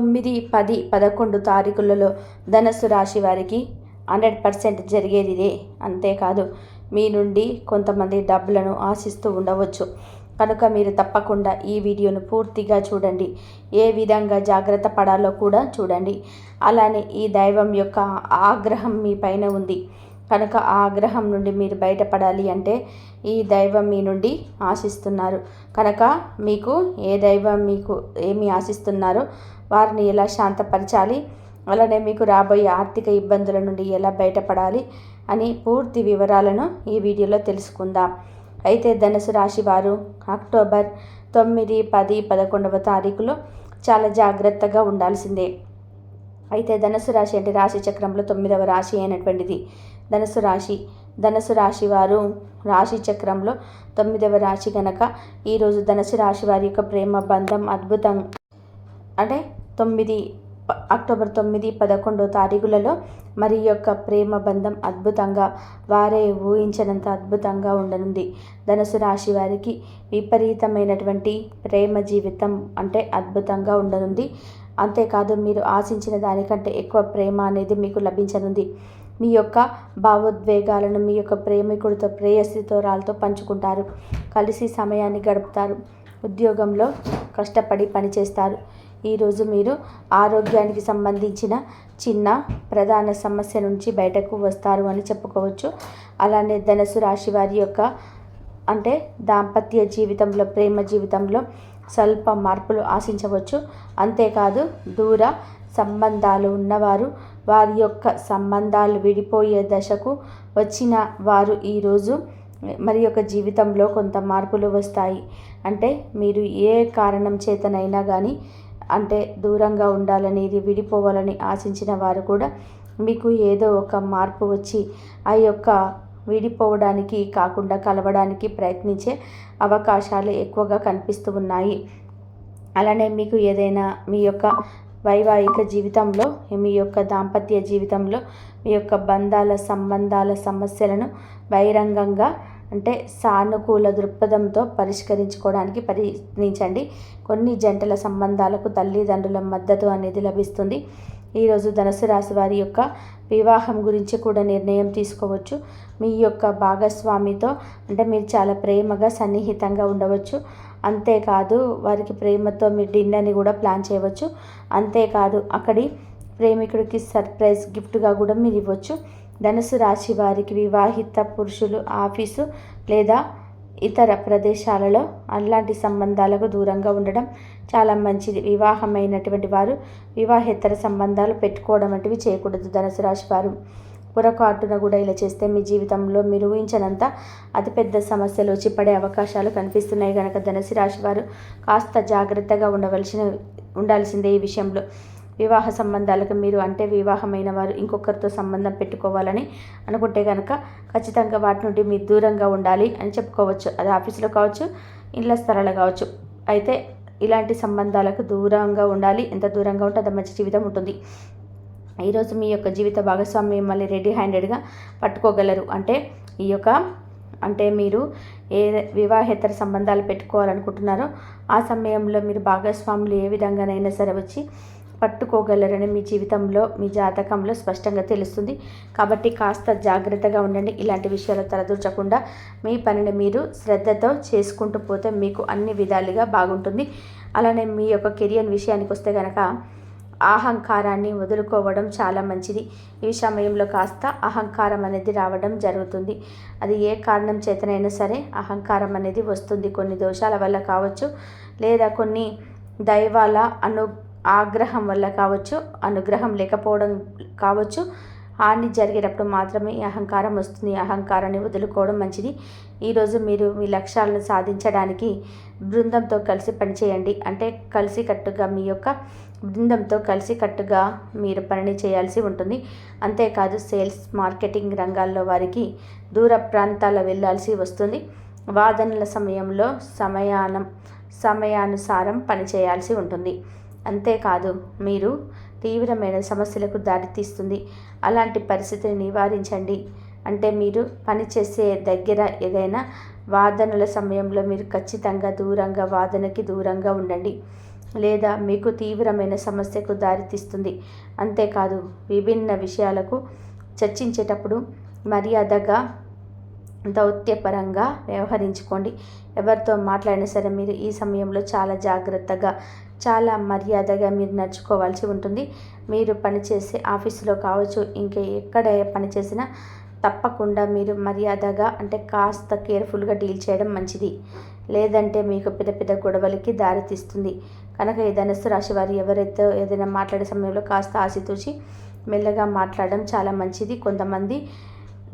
తొమ్మిది పది పదకొండు తారీఖులలో ధనస్సు రాశి వారికి హండ్రెడ్ పర్సెంట్ జరిగేది ఇదే. అంతేకాదు మీ నుండి కొంతమంది డబ్బులను ఆశిస్తూ ఉండవచ్చు. కనుక మీరు తప్పకుండా ఈ వీడియోను పూర్తిగా చూడండి. ఏ విధంగా జాగ్రత్త పడాలో కూడా చూడండి. అలానే ఈ దైవం యొక్క ఆగ్రహం మీ పైన ఉంది. కనుక ఆ ఆగ్రహం నుండి మీరు బయటపడాలి అంటే ఈ దైవం మీ నుండి ఆశిస్తున్నారు. కనుక మీకు ఏ దైవం మీకు ఏమి ఆశిస్తున్నారో వారిని ఎలా శాంతపరచాలి? అలానే మీకు రాబోయే ఆర్థిక ఇబ్బందుల నుండి ఎలా బయటపడాలి? అని పూర్తి వివరాలను ఈ వీడియోలో తెలుసుకుందాం. అయితే ధనుసు రాశి వారు అక్టోబర్ తొమ్మిది పది పదకొండవ తారీఖులో చాలా జాగ్రత్తగా ఉండాల్సిందే. అయితే ధనుసు రాశి అంటే రాశి చక్రంలో తొమ్మిదవ రాశి అయినటువంటిది. ధనుసు రాశి ధనుసు రాశి వారు రాశి చక్రంలో తొమ్మిదవ రాశి గనక ఈరోజు ధనుసు రాశి వారి యొక్క ప్రేమ బంధం అద్భుతం అంటే తొమ్మిది అక్టోబర్ తొమ్మిది పదకొండో తారీఖులలో మరి యొక్క ప్రేమ బంధం అద్భుతంగా వారే ఊహించినంత అద్భుతంగా ఉండనుంది. ధనుసు రాశి వారికి విపరీతమైనటువంటి ప్రేమ జీవితం అంటే అద్భుతంగా ఉండనుంది. అంతేకాదు మీరు ఆశించిన దానికంటే ఎక్కువ ప్రేమ అనేది మీకు లభించనుంది. మీ యొక్క భావోద్వేగాలను మీ యొక్క ప్రేమికుడితో ప్రేయసితో పంచుకుంటారు. కలిసి సమయాన్ని గడుపుతారు. ఉద్యోగంలో కష్టపడి పనిచేస్తారు. ఈరోజు మీరు ఆరోగ్యానికి సంబంధించిన చిన్న ప్రధాన సమస్య నుంచి బయటకు వస్తారు అని చెప్పుకోవచ్చు. అలానే ధనసు రాశి వారి యొక్క అంటే దాంపత్య జీవితంలో ప్రేమ జీవితంలో స్వల్ప మార్పులు ఆశించవచ్చు. అంతేకాదు దూర సంబంధాలు ఉన్నవారు వారి యొక్క సంబంధాలు విడిపోయే దశకు వచ్చిన వారు ఈరోజు మరి యొక్క జీవితంలో కొంత మార్పులు వస్తాయి. అంటే మీరు ఏ కారణం చేతనైనా కానీ అంటే దూరంగా ఉండాలని ఇది విడిపోవాలని ఆశించిన వారు కూడా మీకు ఏదో ఒక మార్పు వచ్చి ఆ యొక్క విడిపోవడానికి కాకుండా కలవడానికి ప్రయత్నించే అవకాశాలు ఎక్కువగా కనిపిస్తూ ఉన్నాయి. అలానే మీకు ఏదైనా మీ యొక్క వైవాహిక జీవితంలో మీ యొక్క దాంపత్య జీవితంలో మీ యొక్క బంధాల సంబంధాల సమస్యలను బహిరంగంగా అంటే సానుకూల దృక్పథంతో పరిష్కరించుకోవడానికి ప్రయత్నించండి. కొన్ని జంటల సంబంధాలకు తల్లిదండ్రుల మద్దతు అనేది లభిస్తుంది. ఈరోజు ధనుసు రాశి వారి యొక్క వివాహం గురించి కూడా నిర్ణయం తీసుకోవచ్చు. మీ యొక్క భాగస్వామితో అంటే మీరు చాలా ప్రేమగా సన్నిహితంగా ఉండవచ్చు. అంతేకాదు వారికి ప్రేమతో మీరు డిన్నర్ని కూడా ప్లాన్ చేయవచ్చు. అంతేకాదు అక్కడి ప్రేమికుడికి సర్ప్రైజ్ గిఫ్ట్గా కూడా మీరు ఇవ్వచ్చు. ధనుసు రాశి వారికి వివాహిత పురుషులు ఆఫీసు లేదా ఇతర ప్రదేశాలలో అలాంటి సంబంధాలకు దూరంగా ఉండడం చాలా మంచిది. వివాహమైనటువంటి వారు వివాహేతర సంబంధాలు పెట్టుకోవడం వంటివి చేయకూడదు. ధనుసు రాశి వారు పొరపాటున కూడా ఇలా చేస్తే మీ జీవితంలో మీరు ఊహించినంత అతిపెద్ద సమస్యలు వచ్చి పడే అవకాశాలు కనిపిస్తున్నాయి. కనుక ధనుసు రాశి వారు కాస్త జాగ్రత్తగా ఉండవలసిన ఉండాల్సిందే ఈ విషయంలో. వివాహ సంబంధాలకు మీరు అంటే వివాహమైన వారు ఇంకొకరితో సంబంధం పెట్టుకోవాలని అనుకుంటే కనుక ఖచ్చితంగా వాటి నుండి మీరు దూరంగా ఉండాలి అని చెప్పుకోవచ్చు. అది ఆఫీసులో కావచ్చు ఇళ్ళ స్థలాలు కావచ్చు. అయితే ఇలాంటి సంబంధాలకు దూరంగా ఉండాలి. ఎంత దూరంగా ఉంటే అంత మంచి జీవితం ఉంటుంది. ఈరోజు మీ యొక్క జీవిత భాగస్వామి మిమ్మల్ని రెడీ హ్యాండెడ్గా పట్టుకోగలరు. అంటే ఈ యొక్క అంటే మీరు ఏ వివాహేతర సంబంధాలు పెట్టుకోవాలనుకుంటున్నారో ఆ సమయంలో మీరు భాగస్వాములు ఏ విధంగానైనా సరే వచ్చి పట్టుకోగలరని మీ జీవితంలో మీ జాతకంలో స్పష్టంగా తెలుస్తుంది. కాబట్టి కాస్త జాగ్రత్తగా ఉండండి. ఇలాంటి విషయాలు తలదూర్చకుండా మీ పనిని మీరు శ్రద్ధతో చేసుకుంటూ పోతే మీకు అన్ని విధాలుగా బాగుంటుంది. అలానే మీ యొక్క కెరియర్ విషయానికి వస్తే కనుక అహంకారాన్ని వదులుకోవడం చాలా మంచిది. ఈ సమయంలో కాస్త అహంకారం అనేది రావడం జరుగుతుంది. అది ఏ కారణం చేతనైనా సరే అహంకారం అనేది వస్తుంది. కొన్ని దోషాల వల్ల కావచ్చు లేదా కొన్ని దైవాల అను ఆగ్రహం వల్ల కావచ్చు అనుగ్రహం లేకపోవడం కావచ్చు హాని జరిగేటప్పుడు మాత్రమే ఈ అహంకారం వస్తుంది. అహంకారాన్ని వదులుకోవడం మంచిది. ఈరోజు మీరు మీ లక్ష్యాలను సాధించడానికి బృందంతో కలిసి పనిచేయండి. అంటే కలిసి కట్టుగా మీ యొక్క బృందంతో కలిసి కట్టుగా మీరు పనిని చేయాల్సి ఉంటుంది. అంతేకాదు సేల్స్ మార్కెటింగ్ రంగాల్లో వారికి దూర ప్రాంతాల వెళ్ళాల్సి వస్తుంది. వాదనల సమయంలో సమయానం సమయానుసారం పనిచేయాల్సి ఉంటుంది. అంతేకాదు మీరు తీవ్రమైన సమస్యలకు దారితీస్తుంది. అలాంటి పరిస్థితిని నివారించండి. అంటే మీరు పనిచేసే దగ్గర ఏదైనా వాదనల సమయంలో మీరు ఖచ్చితంగా దూరంగా వాదనకి దూరంగా ఉండండి. లేదా మీకు తీవ్రమైన సమస్యకు దారితీస్తుంది. అంతేకాదు విభిన్న విషయాలకు చర్చించేటప్పుడు మర్యాదగా దౌత్యపరంగా వ్యవహరించుకోండి. ఎవరితో మాట్లాడినా సరే మీరు ఈ సమయంలో చాలా జాగ్రత్తగా చాలా మర్యాదగా మీరు నడుచుకోవాల్సి ఉంటుంది. మీరు పనిచేసే ఆఫీసులో కావచ్చు ఇంకా ఎక్కడ పనిచేసినా తప్పకుండా మీరు మర్యాదగా అంటే కాస్త కేర్ఫుల్గా డీల్ చేయడం మంచిది. లేదంటే మీకు పెద్ద పెద్ద గొడవలకి దారితీస్తుంది కనుక ఈ ధనస్సు రాశి వారు ఎవరైతే ఏదైనా మాట్లాడే సమయంలో కాస్త ఆశతూచి మెల్లగా మాట్లాడడం చాలా మంచిది. కొంతమంది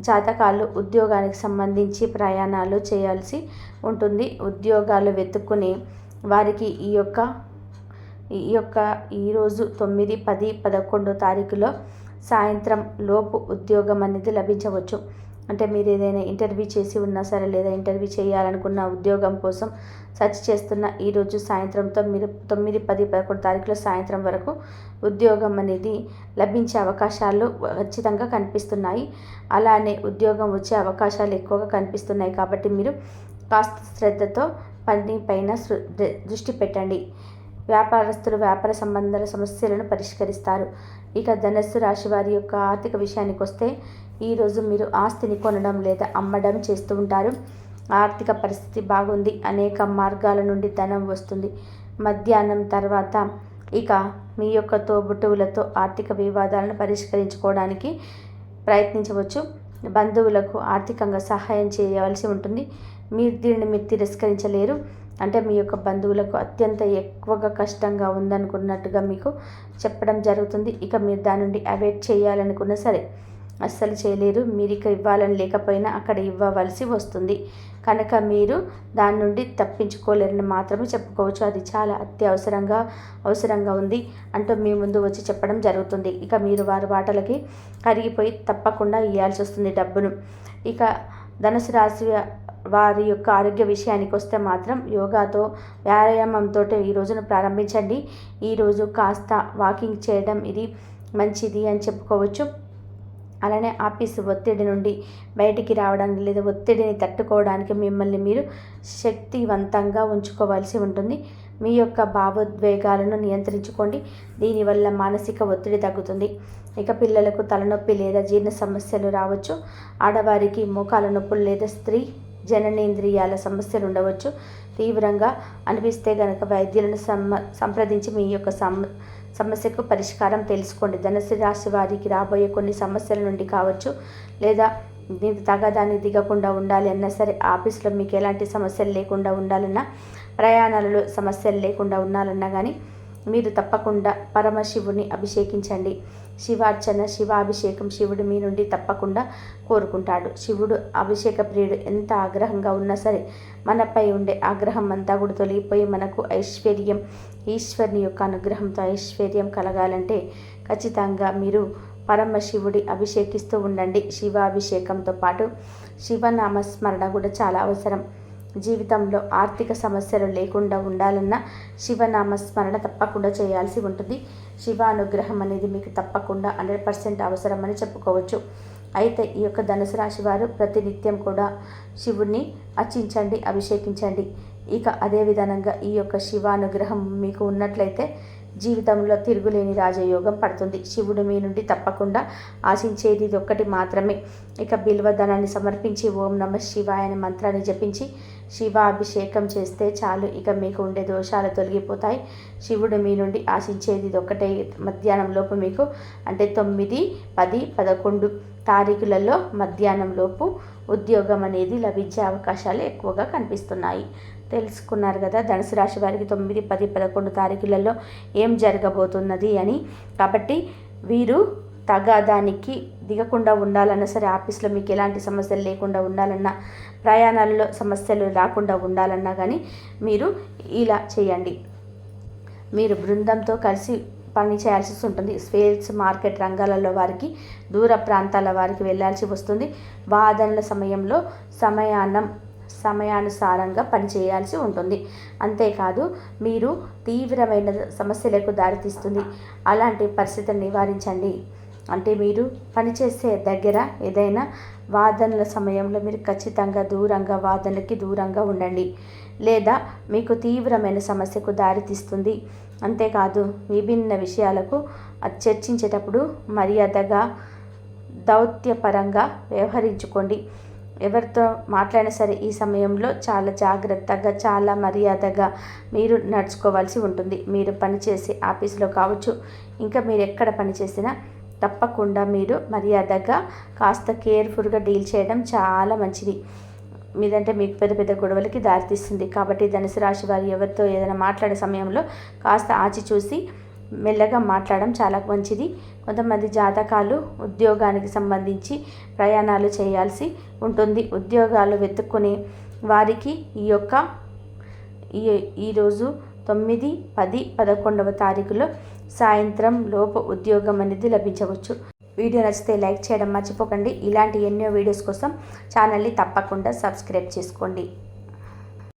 జాతకాలు ఉద్యోగానికి సంబంధించి ప్రయాణాలు చేయాల్సి ఉంటుంది. ఉద్యోగాలు వెతుక్కుని వారికి ఈ యొక్క ఈ యొక్క ఈరోజు తొమ్మిది పది పదకొండో తారీఖులో సాయంత్రం లోపు ఉద్యోగం అనేది లభించవచ్చు. అంటే మీరు ఏదైనా ఇంటర్వ్యూ చేసి ఉన్నా సరే లేదా ఇంటర్వ్యూ చేయాలనుకున్న ఉద్యోగం కోసం సెర్చ్ చేస్తున్న ఈరోజు సాయంత్రంతో మీరు తొమ్మిది పది పదకొండు తారీఖుల సాయంత్రం వరకు ఉద్యోగం అనేది లభించే అవకాశాలు ఖచ్చితంగా కనిపిస్తున్నాయి. అలానే ఉద్యోగం వచ్చే అవకాశాలు ఎక్కువగా కనిపిస్తున్నాయి కాబట్టి మీరు కాస్త శ్రద్ధతో పని పైన దృష్టి పెట్టండి. వ్యాపారస్తులు వ్యాపార సంబంధాల సమస్యలను పరిష్కరిస్తారు. ఇక ధనస్సు రాశి వారి యొక్క ఆర్థిక విషయానికి వస్తే ఈరోజు మీరు ఆస్తిని కొనడం లేదా అమ్మడం చేస్తూ ఉంటారు. ఆర్థిక పరిస్థితి బాగుంది. అనేక మార్గాల నుండి ధనం వస్తుంది. మధ్యాహ్నం తర్వాత ఇక మీ యొక్క తోబుట్టువులతో ఆర్థిక వివాదాలను పరిష్కరించుకోవడానికి ప్రయత్నించవచ్చు. బంధువులకు ఆర్థికంగా సహాయం చేయవలసి ఉంటుంది. మీరు దీనిని మీరు తిరస్కరించలేరు. అంటే మీ యొక్క బంధువులకు అత్యంత ఎక్కువగా కష్టంగా ఉందనుకున్నట్టుగా మీకు చెప్పడం జరుగుతుంది. ఇక మీరు దాని నుండి అవాయిడ్ చేయాలనుకున్నా సరే అస్సలు చేయలేరు. మీరు ఇక ఇవ్వాలని లేకపోయినా అక్కడ ఇవ్వవలసి వస్తుంది. కనుక మీరు దాని నుండి తప్పించుకోలేరని మాత్రమే చెప్పుకోవచ్చు. అది చాలా అత్యవసరంగా అవసరంగా ఉంది అంటూ మీ ముందు వచ్చి చెప్పడం జరుగుతుంది. ఇక మీరు వారి వాటలకి కరిగిపోయి తప్పకుండా ఇవ్వాల్సి వస్తుంది డబ్బును. ఇక ధనుసు రాశి వారి యొక్క ఆరోగ్య విషయానికి వస్తే మాత్రం యోగాతో వ్యాయామంతో ఈ రోజును ప్రారంభించండి. ఈరోజు కాస్త వాకింగ్ చేయడం ఇది మంచిది అని చెప్పుకోవచ్చు. అలానే ఆఫీస్ ఒత్తిడి నుండి బయటికి రావడానికి లేదా ఒత్తిడిని తట్టుకోవడానికి మిమ్మల్ని మీరు శక్తివంతంగా ఉంచుకోవాల్సి ఉంటుంది. మీ యొక్క భావోద్వేగాలను నియంత్రించుకోండి. దీనివల్ల మానసిక ఒత్తిడి తగ్గుతుంది. ఇక పిల్లలకు తలనొప్పి లేదా జీర్ణ సమస్యలు రావచ్చు. ఆడవారికి మోకాల నొప్పులు లేదా స్త్రీ జననేంద్రియాల సమస్యలు ఉండవచ్చు తీవ్రంగా అనిపిస్తే గనక వైద్యులను సమ సంప్రదించి మీ యొక్క సమ సమస్యకు పరిష్కారం తెలుసుకోండి. ధనుసు రాశి వారికి రాబోయే కొన్ని సమస్యల నుండి కావచ్చు లేదా మీరు తగదాన్ని దిగకుండా ఉండాలి అన్నా సరే ఆఫీస్లో మీకు ఎలాంటి సమస్యలు లేకుండా ఉండాలన్నా ప్రయాణాలలో సమస్యలు లేకుండా ఉండాలన్నా కానీ మీరు తప్పకుండా పరమశివుని అభిషేకించండి. శివార్చన శివాభిషేకం శివుడు మీ నుండి తప్పకుండా కోరుకుంటాడు. శివుడు అభిషేక ప్రియుడు ఎంత ఆగ్రహంగా ఉన్నా సరే మనపై ఉండే ఆగ్రహం అంతా కూడా తొలగిపోయి మనకు ఐశ్వర్యం ఈశ్వరుని యొక్క అనుగ్రహంతో ఐశ్వర్యం కలగాలంటే ఖచ్చితంగా మీరు పరమశివుడి అభిషేకిస్తూ ఉండండి. శివాభిషేకంతో పాటు శివనామస్మరణ కూడా చాలా అవసరం. జీవితంలో ఆర్థిక సమస్యలు లేకుండా ఉండాలన్నా శివనామస్మరణ తప్పకుండా చేయాల్సి ఉంటుంది. శివ అనుగ్రహం అనేది మీకు తప్పకుండా హండ్రెడ్ పర్సెంట్ అవసరమని చెప్పుకోవచ్చు. అయితే ఈ యొక్క ధనుసు రాశి వారు ప్రతినిత్యం కూడా శివుణ్ణి అర్చించండి అభిషేకించండి. ఇక అదే విధానంగా ఈ యొక్క శివానుగ్రహం మీకు ఉన్నట్లయితే జీవితంలో తిరుగులేని రాజయోగం పడుతుంది. శివుడు మీ నుండి తప్పకుండా ఆశించేది ఇది ఒక్కటి మాత్రమే. ఇక బిల్వధనాన్ని సమర్పించి ఓం నమ శివాయ అనే మంత్రాన్ని జపించి శివాభిషేకం చేస్తే చాలు. ఇక మీకు ఉండే దోషాలు తొలగిపోతాయి. శివుడు మీ నుండి ఆశించేది ఇది ఒక్కటే మధ్యాహ్నం లోపు మీకు అంటే తొమ్మిది పది పదకొండు తారీఖులలో మధ్యాహ్నం లోపు ఉద్యోగం అనేది లభించే అవకాశాలు ఎక్కువగా కనిపిస్తున్నాయి. తెలుసుకున్నారు కదా. ధనుసు రాశి వారికి తొమ్మిది పది పదకొండు తారీఖులలో ఏం జరగబోతున్నది అని. కాబట్టి వీరు తగాదానికి దిగకుండా ఉండాలన్నా సరే ఆఫీస్లో మీకు ఎలాంటి సమస్యలు లేకుండా ఉండాలన్నా ప్రయాణాలలో సమస్యలు రాకుండా ఉండాలన్నా కానీ మీరు ఇలా చేయండి. మీరు బృందంతో కలిసి పని చేయాల్సి ఉంటుంది. స్వేల్స్ మార్కెట్ రంగాలలో వారికి దూర ప్రాంతాల వారికి వెళ్ళాల్సి వస్తుంది. వాదనల సమయంలో సమయాన్నం సమయానుసారంగా పనిచేయాల్సి ఉంటుంది. అంతేకాదు మీరు తీవ్రమైన సమస్యలకు దారితీస్తుంది. అలాంటి పరిస్థితిని నివారించండి. అంటే మీరు పనిచేసే దగ్గర ఏదైనా వాదనల సమయంలో మీరు ఖచ్చితంగా దూరంగా వాదనకి దూరంగా ఉండండి. లేదా మీకు తీవ్రమైన సమస్యకు దారితీస్తుంది. అంతేకాదు విభిన్న విషయాలకు చర్చించేటప్పుడు మర్యాదగా దౌత్యపరంగా వ్యవహరించుకోండి. ఎవరితో మాట్లాడినా సరే ఈ సమయంలో చాలా జాగ్రత్తగా చాలా మర్యాదగా మీరు నడుచుకోవాల్సి ఉంటుంది. మీరు పనిచేసే ఆఫీస్లో కావచ్చు ఇంకా మీరు ఎక్కడ పనిచేసినా తప్పకుండా మీరు మర్యాదగా కాస్త కేర్ఫుల్గా డీల్ చేయడం చాలా మంచిది. మీదంటే మీకు పెద్ద పెద్ద గొడవలకి దారితీస్తుంది. కాబట్టి ధనుసు రాశి వారు ఎవరితో ఏదైనా మాట్లాడే సమయంలో కాస్త ఆచి చూసి మెల్లగా మాట్లాడడం చాలా మంచిది. కొంతమంది జాతకాలు ఉద్యోగానికి సంబంధించి ప్రయాణాలు చేయాల్సి ఉంటుంది. ఉద్యోగాలు వెతుక్కునే వారికి ఈ యొక్క ఈ ఈరోజు తొమ్మిది పది పదకొండవ తారీఖులో సాయంత్రం లోపు ఉద్యోగం అనేది లభించవచ్చు. వీడియో నచ్చితే లైక్ చేయడం మర్చిపోకండి. ఇలాంటి ఎన్నో వీడియోస్ కోసం ఛానల్ని తప్పకుండా సబ్స్క్రైబ్ చేసుకోండి.